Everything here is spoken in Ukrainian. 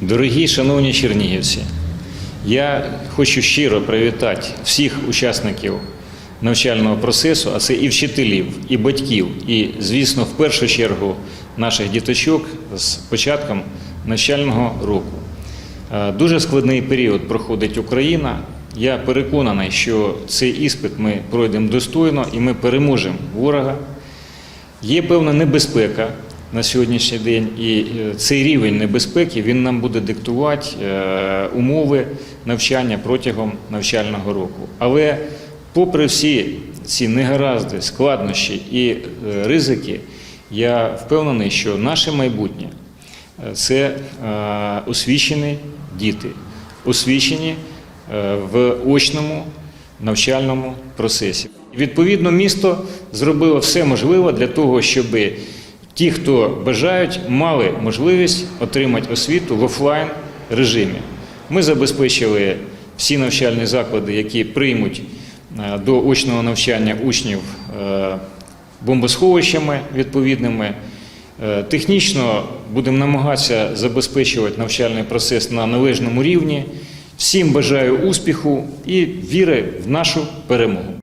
Дорогі шановні чернігівці, я хочу щиро привітати всіх учасників навчального процесу, а це і вчителів, і батьків, і, звісно, в першу чергу наших діточок з початком навчального року. Е, Дуже складний період проходить Україна. Я переконаний, що цей іспит ми пройдемо достойно і ми переможемо ворога. Є певна небезпека на сьогоднішній день, і е, цей рівень небезпеки він нам буде диктувати е, умови навчання протягом навчального року. Але попри всі ці негаразди, складнощі і е, ризики, я впевнений, що наше майбутнє це освічені діти, освічені в очному навчальному процесі. Відповідно, місто зробило все можливе для того, щоб ті, хто бажають, мали можливість отримати освіту в офлайн режимі. Ми забезпечили всі навчальні заклади, які приймуть е, до очного навчання учнів е, бомбосховищами відповідними. Е, Технічно будемо намагатися забезпечувати навчальний процес на належному рівні. Всім бажаю успіху і віри в нашу перемогу.